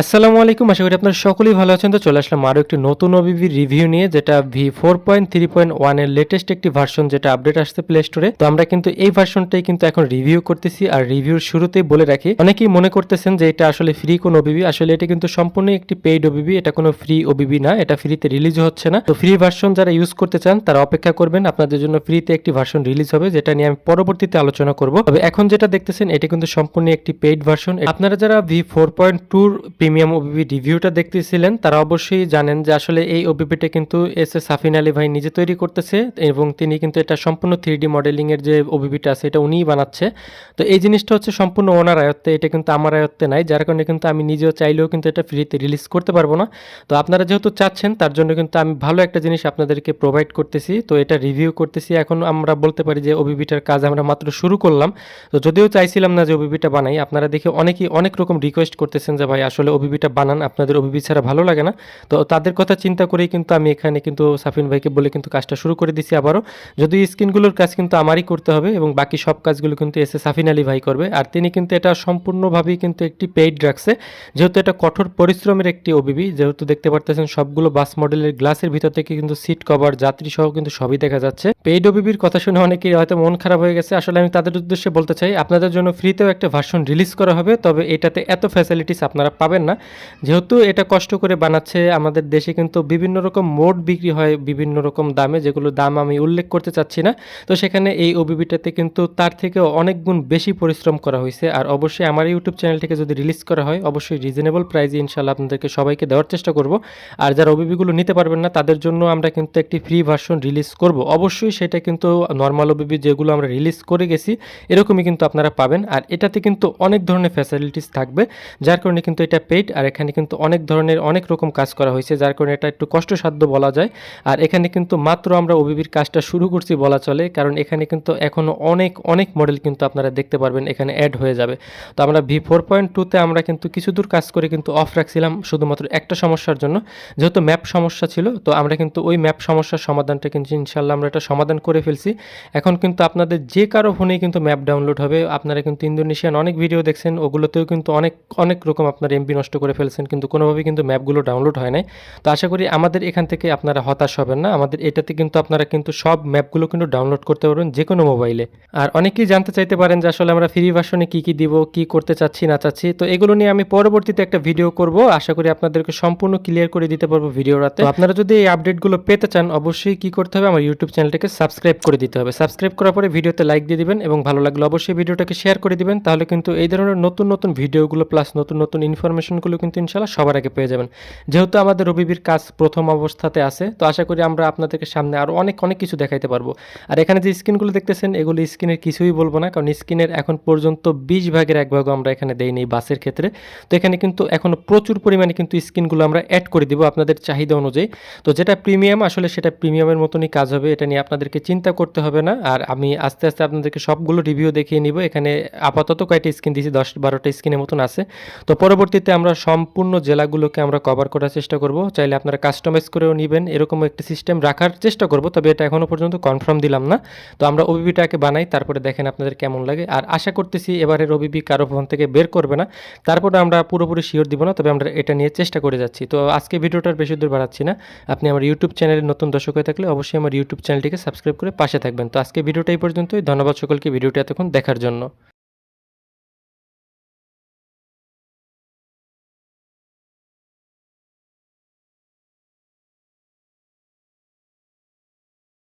আসসালামু আলাইকুম, আশা করি আপনারা সকলেই ভালো আছেন। তো চলে আসলাম আরও একটি নতুন ওবিবি রিভিউ নিয়ে, যেটা V four point three point ওয়ানের লেটেস্ট একটি ভার্সন যেটা আপডেট আসছে প্লে স্টোরে তো আমরা কিন্তু এই ভার্সনটাই কিন্তু এখন রিভিউ করতেছি, আর রিভিউর শুরুতেই বলে রাখি, অনেকেই মনে করতেছেন যে এটা আসলে ফ্রি কোন ওবিবি আসলে এটা কিন্তু সম্পূর্ণ একটি পেইড ওবিবি এটা কোনো ফ্রি ওবিবি না, এটা ফ্রিতে রিলিজ হচ্ছে না। তো ফ্রি ভার্সন যারা ইউজ করতে চান, তারা অপেক্ষা করবেন, আপনাদের জন্য ফ্রিতে একটি ভার্সন রিলিজ হবে, যেটা নিয়ে আমি পরবর্তীতে আলোচনা করব। তবে এখন যেটা দেখতেছেন, এটা কিন্তু সম্পূর্ণ একটি পেইড ভার্সন আপনারা যারা ভি ফোর পয়েন্ট টুর প্রিমিয়াম ওবিবি রিভিউটা দেখতেছিলেন, তারা অবশ্যই জানেন যে আসলে এই ওবিপিটা কিন্তু এস এস সাফিন আলী ভাই নিজে তৈরি করতেছে এবং তিনি কিন্তু এটা সম্পূর্ণ থ্রি ডি মডেলিংয়ের যে ওবিপিটা আছে, এটা উনিই বানাচ্ছে। তো এই জিনিসটা হচ্ছে সম্পূর্ণ ওনার আয়ত্তে, এটা কিন্তু আমার আয়ত্তে নাই, যার কারণে কিন্তু আমি নিজেও চাইলেও কিন্তু এটা ফ্রিতে রিলিজ করতে পারব না। তো আপনারা যেহেতু চাচ্ছেন, তার জন্য কিন্তু আমি ভালো একটা জিনিস আপনাদেরকে প্রোভাইড করতেছি। তো এটা রিভিউ করতেছি, এখন আমরা বলতে পারি যে ওবিপিটার কাজ আমরা মাত্র শুরু করলাম। তো যদিও চাইছিলাম না যে ওবিপিটা বানাই, আপনারা দেখে অনেকেই অনেক রকম রিকোয়েস্ট করতেছেন যে ভাই, আসলে ওবিপিটা বানান, আপনাদের ওবিপি ছাড়া ভালো লাগে না। তো তাদের কথা চিন্তা করেই কিন্তু আমি এখানে কিন্তু সাফিন ভাইকে বলে কিন্তু কাজটা শুরু করে দিছি আবারও। যদি স্ক্রিনগুলোর কাজ কিন্তু আমারই করতে হবে এবং বাকি সব কাজগুলো কিন্তু এসে সাফিন আলী ভাই করবে। আর তিনি কিন্তু এটা সম্পূর্ণভাবেই কিন্তু একটি পেইড রাখছে যেহেতু এটা কঠোর পরিশ্রমের একটি ওবিবি যেহেতু দেখতে পারতেছেন সবগুলো বাস মডেলের গ্লাসের ভিতর থেকে কিন্তু সিট কভার যাত্রী সহ কিন্তু সবই দেখা যাচ্ছে। পেইড ওবিবির কথা শুনে অনেকেই হয়তো মন খারাপ হয়ে গেছে। আসলে আমি তাদের উদ্দেশ্যে বলতে চাই, আপনাদের জন্য ফ্রিতেও একটা ভার্সন রিলিজ করা হবে, তবে এটাতে এত ফ্যাসিলিটিস আপনারা পাবেন না। যেহেতু এটা কষ্ট করে বানাচ্ছে, আমাদের দেশে কিন্তু বিভিন্ন রকম মোড বিক্রি হয় বিভিন্ন রকম দামে, যেগুলো দাম আমি উল্লেখ করতে চাচ্ছি না। তো সেখানে এই ওবিবিটাতে কিন্তু তার থেকে অনেক গুণ বেশি পরিশ্রম করা হয়েছে। আর অবশ্যই আমার ইউটিউব চ্যানেল থেকে যদি রিলিজ করা হয়, অবশ্যই রিজনেবল প্রাইসে ইনশাল্লাহ আপনাদেরকে সবাইকে দেওয়ার চেষ্টা করব। আর যারা ওবিবিগুলো নিতে পারবেন না, তাদের জন্য আমরা কিন্তু একটি ফ্রি ভার্সন রিলিজ করব। অবশ্যই সেটা কিন্তু নর্মাল ওবিবি যেগুলো আমরা রিলিজ করে গেছি, এরকমই কিন্তু আপনারা পাবেন। আর এটাতে কিন্তু অনেক ধরনের ফ্যাসিলিটিস থাকবে, যার কারণে কিন্তু এটা পেইড আর এখানে কিন্তু অনেক ধরনের অনেক রকম কাজ করা হয়েছে, যার কারণে এটা একটু কষ্টসাধ্য বলা যায়। আর এখানে কিন্তু মাত্র আমরা ওবিবির কাজটা শুরু করছি বলা চলে, কারণ এখানে কিন্তু এখনও অনেক অনেক মডেল কিন্তু আপনারা দেখতে পারবেন, এখানে অ্যাড হয়ে যাবে। তো আমরা ভি ফোর পয়েন্ট টুতে আমরা কিন্তু কিছু দূর কাজ করে কিন্তু অফ রাখছিলাম, শুধুমাত্র একটা সমস্যার জন্য। যেহেতু ম্যাপ সমস্যা ছিল, তো আমরা কিন্তু ওই ম্যাপ সমস্যার সমাধানটা কিন্তু ইনশাল্লাহ আমরা এটা সমাধান করে ফেলছি। এখন কিন্তু আপনাদের যে কারও ফোনেই কিন্তু ম্যাপ ডাউনলোড হবে, আপনারা কিন্তু ইন্দোনেশিয়ান অনেক ভিডিও দেখছেন, ওগুলোতেও কিন্তু অনেক অনেক রকম আপনার এমবি নষ্ট করে ফেলছেন, কিন্তু কোনোভাবেই কিন্তু ম্যাপগুলো ডাউনলোড হয় নাই। তো আশা করি আমাদের এখান থেকে আপনারা হতাশ হবেন না। আমাদের এটাতে কিন্তু আপনারা কিন্তু সব ম্যাপগুলো কিন্তু ডাউনলোড করতে পারবেন যে কোনো মোবাইলে। আর অনেকেই জানতে চাইতে পারেন যে আসলে আমরা ফ্রি ভার্সনে কী কী দিব, কী করতে চাচ্ছি, না চাচ্ছি। তো এগুলো নিয়ে আমি পরবর্তীতে একটা ভিডিও করব। আশা করি আপনাদেরকে সম্পূর্ণ ক্লিয়ার করে দিতে পারব ভিডিওটাতে তো আপনারা যদি এই আপডেটগুলো পেতে চান, অবশ্যই কি করতে হবে? আমার ইউটিউব চ্যানেলটাকে সাবস্ক্রাইব করে দিতে হবে। সাবস্ক্রাইব করার পরে ভিডিওতে লাইক দিয়ে দিবেন এবং ভালো লাগলে অবশ্যই ভিডিওটাকে শেয়ার করে দিবেন। তাহলে কিন্তু এই ধরনের নতুন নতুন ভিডিওগুলো প্লাস নতুন নতুন ইনফরমেশনগুলো কিন্তু ইনশাল্লাহ সবার আগে পেয়ে যাবেন। যেহেতু আমাদের রবিবির কাজ প্রথম অবস্থাতে আছে, তো আশা করি আমরা আপনাদেরকে সামনে আরও অনেক অনেক কিছু দেখাইতে পারব। আর এখানে যে স্ক্রিনগুলো দেখতেছেন, এগুলো স্ক্রিনের কিছুই বলব না, কারণ স্ক্রিনের এখন পর্যন্ত বিশ ভাগের এক ভাগও আমরা এখানে দেইনি এই বাসের ক্ষেত্রে। তো এখানে কিন্তু এখনও প্রচুর পরিমাণে কিন্তু স্ক্রিনগুলো আমরা অ্যাড করে দিব আপনাদের চাহিদা অনুযায়ী। তো যেটা প্রিমিয়াম আসলে সেটা প্রিমিয়ামের মতনই কাজ হবে, এটা নিয়ে আপনাদেরকে চিন্তা করতে হবে না। আর আমি আস্তে আস্তে আপনাদেরকে সবগুলো রিভিউ দেখিয়ে নিব। এখানে আপাতত কয়েকটা স্ক্রিন দিয়েছি? দশ, বারোটা স্ক্রিনের মতন আছে। তো পরবর্তীতে আমরা সম্পূর্ণ জেলাগুলোকে আমরা কভার করার চেষ্টা করব। চাইলে আপনারা কাস্টমাইজ করেও নেবেন। এরকম একটা সিস্টেম রাখার চেষ্টা করব, তবে এটা এখনও পর্যন্ত কনফার্ম দিলাম না। তো আমরা ওবিবিটাকে বানাই, তারপরে দেখেন আপনাদের কেমন লাগে। আর আশা করতেছি এবারের ওবিবি কারও ফোন থেকে বের করবে না। তারপরে আমরা পুরোপুরি শিওর দিব না, তবে আমরা এটা নিয়ে চেষ্টা করে যাচ্ছি। তো আজকে ভিডিওটার বেশি দূর বাড়াচ্ছি না। আপনি আমার ইউটিউব চ্যানেলের নতুন দর্শক হয়ে থাকলে অবশ্যই আমার ইউটিউব চ্যানেলটিকে সাবস্ক্রাইব করে পাশে থাকবেন। তো আজকে ভিডিওটা এই পর্যন্তই। ধন্যবাদ সকলকে ভিডিওটি এতক্ষণ দেখার জন্য।